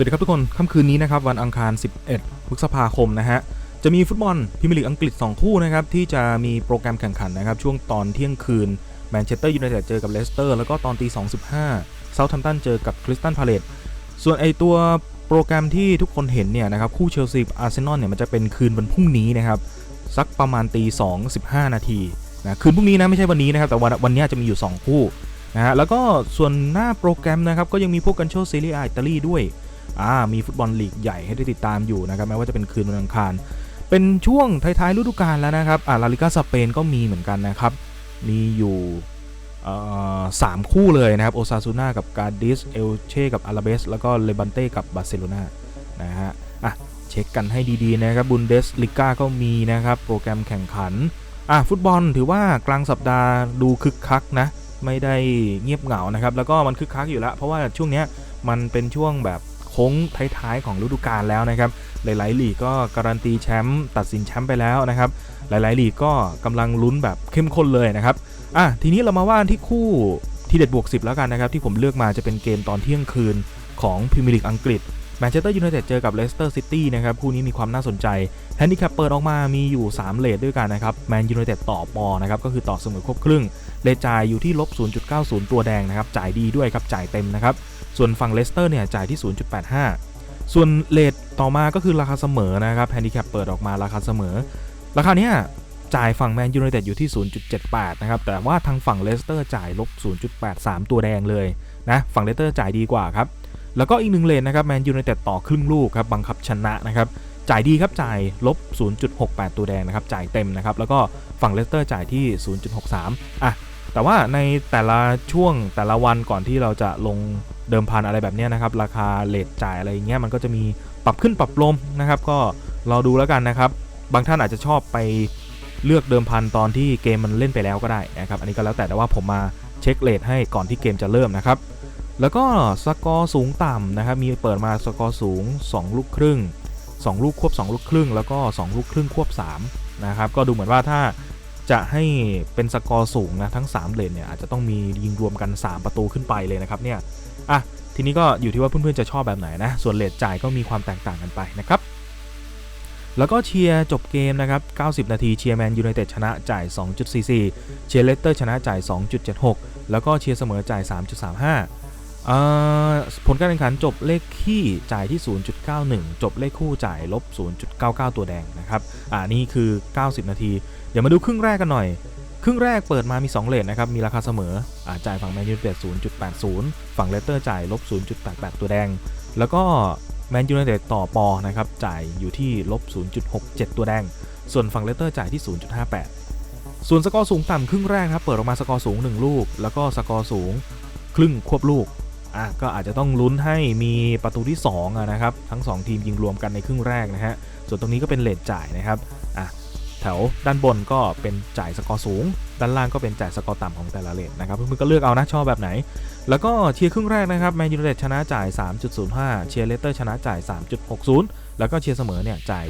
วัสดีครับทุกคน ค่ำคืนนี้นะครับวันอังคาร 11 พฤษภาคมนะฮะ จะมีฟุตบอลพรีเมียร์ลีกอังกฤษ 2 คู่นะครับ ที่จะมีโปรแกรมแข่งขันนะครับ ช่วงตอนเที่ยงคืนแมนเชสเตอร์ยูไนเต็ดเจอกับเลสเตอร์แล้วก็ตอนตี2.15เซาท์แฮมป์ตันเจอกับคริสตันพาเลตส่วนไอตัวโปรแกรมที่ทุกคนเห็นเนี่ยนะครับคู่เชลซีอาร์เซนอลเนี่ยมันจะเป็นคืนวันพรุ่งนี้นะครับสักประมาณตี2 15 นาทีนะคืนพรุ่งนี้นะไม่ใช่วันนี้นะครับแต่วันวันนี้จะมีอยู่ 2 คู่นะฮะแล้วก็ส่วนหน้าโปรแกรมนะครับก็ยังมีพวกกันโชซีเรียอิตาลีด้วย อ่ามีฟุตบอลลีกใหญ่ให้ได้ติดตามอยู่นะครับแม้ว่าจะเป็นคืนวันอังคาร เป็นช่วงท้ายๆฤดูกาลแล้วนะครับอ่าลาลิกาสเปนก็มีเหมือนกันนะครับมีอยู่สามคู่เลยนะครับโอซาซูนากับกาดิสเอลเช่กับอาราเบสแล้วก็เลบันเต้กับบาร์เซโลนานะฮะอะเช็คกันให้ดีๆนะครับบุนเดสลิก้าก็มีนะครับโปรแกรมแข่งขันอะฟุตบอลถือว่ากลางสัปดาห์ดูคึกคักนะไม่ได้เงียบเหงานะครับแล้วก็มันคึกคักอยู่แล้ว เพราะว่าช่วงนี้มันเป็นช่วงแบบ โค้งท้ายๆของฤดูกาลแล้วนะครับหลายๆลีกก็การันตีแชมป์ตัดสินแชมป์ไปแล้วนะครับหลายๆลีกก็กำลังลุ้นแบบเข้มข้นเลยนะครับอะทีนี้เรามาว่าที่คู่ที่เด็ดบวก 10 แล้วกันนะครับที่ผมเลือกมาจะเป็นเกมตอนเที่ยงคืนของพรีเมียร์ลีกอังกฤษแมนเชสเตอร์ยูไนเต็ดเจอกับเลสเตอร์ซิตี้นะครับคู่นี้มีความน่าสนใจแฮนดิแคปเปิดออกมามีอยู่ 3 เลทด้วยกันนะครับแมนยูไนเต็ดต่อปอนะครับก็คือต่อเสมอครบครึ่งเลทจ่ายอยู่ที่ลบ 0.90 ตัวแดงนะครับจ่ายดีด้วยครับจ่ายเต็มนะครับ ส่วนฝั่งเลสเตอร์เนี่ยจ่ายที่ 0.85 ส่วนเลทต่อมาก็คือราคาเสมอนะครับแฮนดิแคปเปิดออกมาราคาเสมอ ราคาเนี้ยจ่ายฝั่งแมนยูไนเต็ดอยู่ที่ 0.78 นะครับ แต่ว่าทางฝั่งเลสเตอร์จ่ายลบ 0.83 ตัวแดงเลยนะ ฝั่งเลสเตอร์จ่ายดีกว่าครับ แล้วก็อีกหนึ่งเลนนะครับแมนยูไนเต็ดต่อครึ่งลูกครับ บังคับชนะนะครับ จ่ายดีครับ จ่ายลบ 0.68 ตัวแดงนะครับ จ่ายเต็มนะครับ แล้วก็ฝั่งเลสเตอร์จ่ายที่ 0.63 อะ แต่ว่าในแต่ละช่วงแต่ละวันก่อนที่เราจะลง เดิมพันอะไรแบบนี้นะครับ ราคาเลทจ่ายอะไรอย่างเงี้ยมันก็จะมีปรับขึ้นปรับลงนะครับ ก็รอดูแล้วกันนะครับ บางท่านอาจจะชอบไปเลือกเดิมพันตอนที่เกมมันเล่นไปแล้วก็ได้นะครับ อันนี้ก็แล้วแต่แต่ว่าผมมาเช็คเลทให้ก่อนที่เกมจะเริ่มนะครับ แล้วก็สกอร์สูงต่ำนะครับ มีเปิดมาสกอร์สูง 2 ลูกครึ่ง 2 ลูกควบ 2 ลูกครึ่ง แล้วก็ 2 ลูกครึ่งควบ3นะครับ ก็ดูเหมือนว่าถ้า จะให้เป็นสกอร์สูงนะทั้ง 3 เลนเนี่ยอาจจะต้องมียิงรวมกัน 3 ประตูขึ้นไปเลยนะครับเนี่ยอะทีนี้ก็อยู่ที่ว่าเพื่อนๆจะชอบแบบไหนนะส่วนเลทจ่ายก็มีความแตกต่างกันไปนะครับแล้วก็เชียร์จบเกมนะครับ 90 นาทีเชียร์แมนยูไนเต็ดชนะจ่าย 2.44 เชียร์เลสเตอร์ชนะจ่าย 2.76 แล้วก็เชียร์เสมอจ่าย 3.35อ่า ผลการแข่งขันจบเลขขี้จ่ายที่ 0.91 จบเลขคู่จ่ายลบ 0.99 ตัวแดงนะครับอ่านี่คือ 90 นาที เดี๋ยวมาดูครึ่งแรกกันหน่อย ครึ่งแรกเปิดมามี 2 เลทนะครับ มีราคาเสมออ่าจ่ายฝั่งแมนยูไนเต็ด0.80 ฝั่งเลสเตอร์จ่ายลบ 0.88 ตัวแดง แล้วก็แมนยูไนเต็ดต่อปอนะครับจ่ายอยู่ที่ลบ 0.67 ตัวแดง ส่วนฝั่งเลสเตอร์จ่ายที่ 0.58 ส่วนสกอร์สูงต่ำครึ่งแรกนะครับเปิดออกมาสกอร์สูง 1 ลูก แล้วก็สกอร์สูง ครึ่งควบลูก อะก็อาจจะต้องลุ้นให้มีประตูที่2อะนะครับทั้ง 2 ทีมยิงรวมกันในครึ่งแรกนะฮะส่วนตรงนี้ก็เป็นเลทจ่ายนะครับอะแถวด้านบนก็เป็นจ่ายสกอร์สูง ด้านล่างก็เป็นจ่ายสกอร์ต่ำของแต่ละเลนนะครับเพื่อนๆก็เลือกเอานะชอบแบบไหน แล้วก็เชียร์ครึ่งแรกนะครับแมนยูไนเต็ดชนะจ่าย 3.05 เชียร์เลสเตอร์ชนะจ่าย 3.60 แล้วก็เชียร์เสมอเนี่ยจ่าย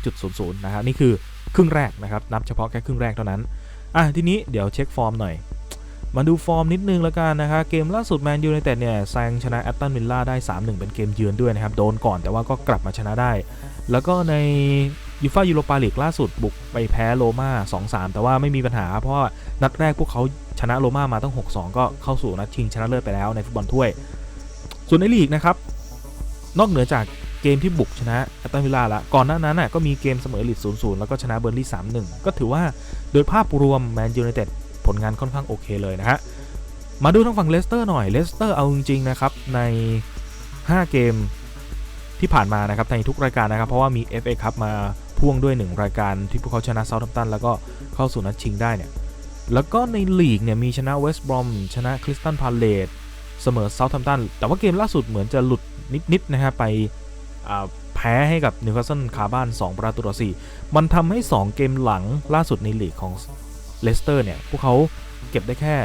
2.00 นะครับนี่คือครึ่งแรกนะครับนับเฉพาะแค่ครึ่งแรกเท่านั้นอะทีนี้เดี๋ยวเช็คฟอร์มหน่อย มาดูฟอร์มนิดนึงแล้วกันนะครับเกมล่าสุดแมนยูไนเต็ดเนี่ยแซงชนะแอตตันวิลล่าได้ 3-1 เป็นเกมเยือนด้วยนะครับ โดนก่อนแต่ว่าก็กลับมาชนะได้ แล้วก็ในยูฟ่ายูโรปาลีกล่าสุดบุกไปแพ้โรม่า 2-3 แต่ว่าไม่มีปัญหา เพราะว่านัดแรกพวกเขาชนะโรม่ามาตั้ง 6-2 ก็เข้าสู่นัดชิงชนะเลิศไปแล้วในฟุตบอลถ้วย ส่วนในลีกนะครับ นอกเหนือจากเกมที่บุกชนะแอตตันวิลล่าละ ก่อนหน้านั้นน่ะก็มีเกมเสมอลีด0-0 แล้วก็ชนะเบอร์ลี่3-1 ก็ถือว่าโดยภาพรวมแมนยูไนเต็ด ผลงานค่อนข้างโอเคเลยนะฮะ มาดูทางฝั่งเลสเตอร์หน่อย เลสเตอร์เอาจริงๆนะครับใน 5 เกมที่ผ่านมานะครับในทุกรายการนะครับ เพราะว่ามี FA คัพมาพ่วงด้วย 1 รายการที่พวกเขาชนะเซาท์แฮมตันแล้วก็เข้าสู่นัดชิงได้เนี่ย แล้วก็ในลีกเนี่ยมีชนะเวสต์บรอมชนะคริสตันพาเลตเสมอเซาท์แฮมตันแต่ว่าเกมล่าสุดเหมือนจะหลุดนิดๆนะฮะไปแพ้ให้กับนิวคาสเซิลคาร์บ้าน 2 ประตูต่อ4มันทำให้ 2 เกมหลังล่าสุดในลีกของ เลสเตอร์เนี่ยพวกเขาเก็บได้แค่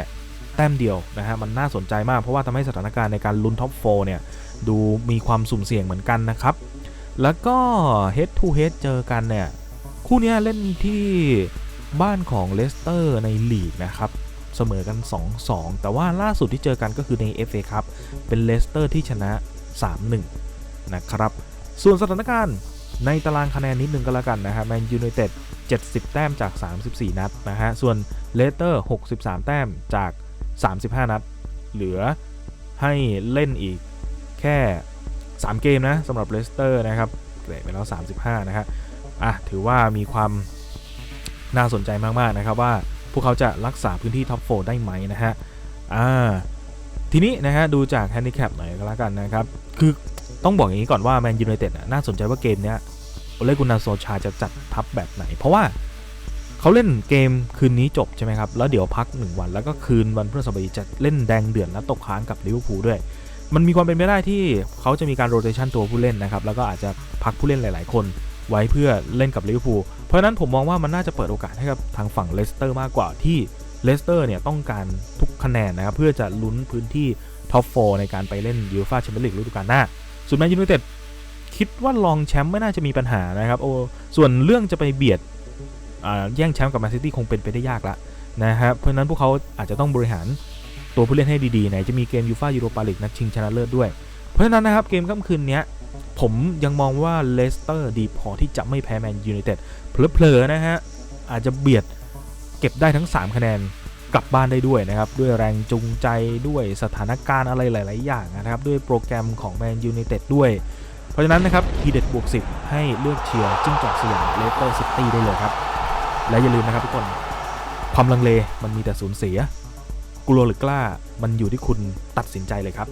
แต้มเดียวนะฮะมันน่าสนใจมากเพราะว่าทำให้สถานการณ์ในการลุ้นท็อป4เนี่ยดูมีความสุ่มเสี่ยงเหมือนกันนะครับ แล้วก็ head to head เจอกันเนี่ยคู่นี้เล่นที่บ้านของเลสเตอร์ในลีกนะครับเสมอกัน 2-2 แต่ว่าล่าสุดที่เจอกันก็คือใน FA ครับเป็นเลสเตอร์ที่ชนะ 3-1 นะครับ ส่วนสถานการณ์ ในตารางคะแนนนิดนึงก็แล้วกันนะครับแมนยูไนเต็ด70 แต้มจาก 34 นัดนะฮะ ส่วนเลสเตอร์ 63 แต้มจาก 35 นัด เหลือให้เล่นอีกแค่ 3 เกมนะสำหรับเลสเตอร์นะครับเกรดไปแล้ว 35 นะฮะอะถือว่ามีความน่าสนใจมาก ๆ นะครับว่าพวกเขาจะรักษาพื้นที่ท็อป4ได้ไหมนะฮะอ่าทีนี้นะฮะดูจากแฮนดิแคปหน่อยก็แล้วกันนะครับ คือ ต้องบอกอย่างนี้ก่อนว่าแมนยูไนเต็ดน่าสนใจว่าเกมเนี้ยโอเลกุนาโซชาจะจัดทัพแบบไหน เพราะว่าเขาเล่นเกมคืนนี้จบใช่ไหมครับ แล้วเดี๋ยวพัก 1 วันแล้วก็คืนวันพฤหัสบดีจะเล่นแดงเดือดและตกค้างกับลิเวอร์พูลด้วย มันมีความเป็นไปได้ที่เขาจะมีการโรเตชันตัวผู้เล่นนะครับ แล้วก็อาจจะพักผู้เล่นหลาย ๆ คนไว้เพื่อเล่นกับลิเวอร์พูล เพราะนั้นผมมองว่ามันน่าจะเปิดโอกาสให้กับทางฝั่งเลสเตอร์มากกว่าที่เลสเตอร์เนี่ยต้องการทุกคะแนนนะครับเพื่อจะลุ้นพื้นที่ท็อป4ในการไปเล่นยูฟ่าแชมเปี้ยนลีกฤดูกาลหน้า ส่วนแมนยูไนเต็ดคิดว่าลองแชมป์ไม่น่าจะมีปัญหานะครับโอ้ส่วนเรื่องจะไปเบียดแย่งแชมป์กับแมนซิตี้คงเป็นไปได้ยากละนะครับเพราะนั้นพวกเขาอาจจะต้องบริหารตัวผู้เล่นให้ดีๆไหนจะมีเกมยูฟ่ายูโรปาลีกนัดชิงชนะเลิศด้วย เพราะฉะนั้นนะครับเกมค่ำคืนนี้ผมยังมองว่าเลสเตอร์ดีพอที่จะไม่แพ้แมนยูไนเต็ดเพลอๆนะฮะอาจจะเบียดเก็บได้ทั้ง 3 คะแนน กลับบ้านได้ด้วยนะครับ ด้วยแรงจูงใจด้วยสถานการณ์อะไรหลาย ๆ อย่างนะครับ ด้วยโปรแกรมของแมนยูไนเต็ดด้วย เพราะฉะนั้นนะครับทีเด็ดบวก10 ให้เลือกเชียร์จิ้งจอกสยามเลสเตอร์ซิตี้ได้เลยครับ และอย่าลืมนะครับทุกคนความลังเลมันมีแต่สูญเสีย กลัวหรือกล้ามันอยู่ที่คุณตัดสินใจเลยครับ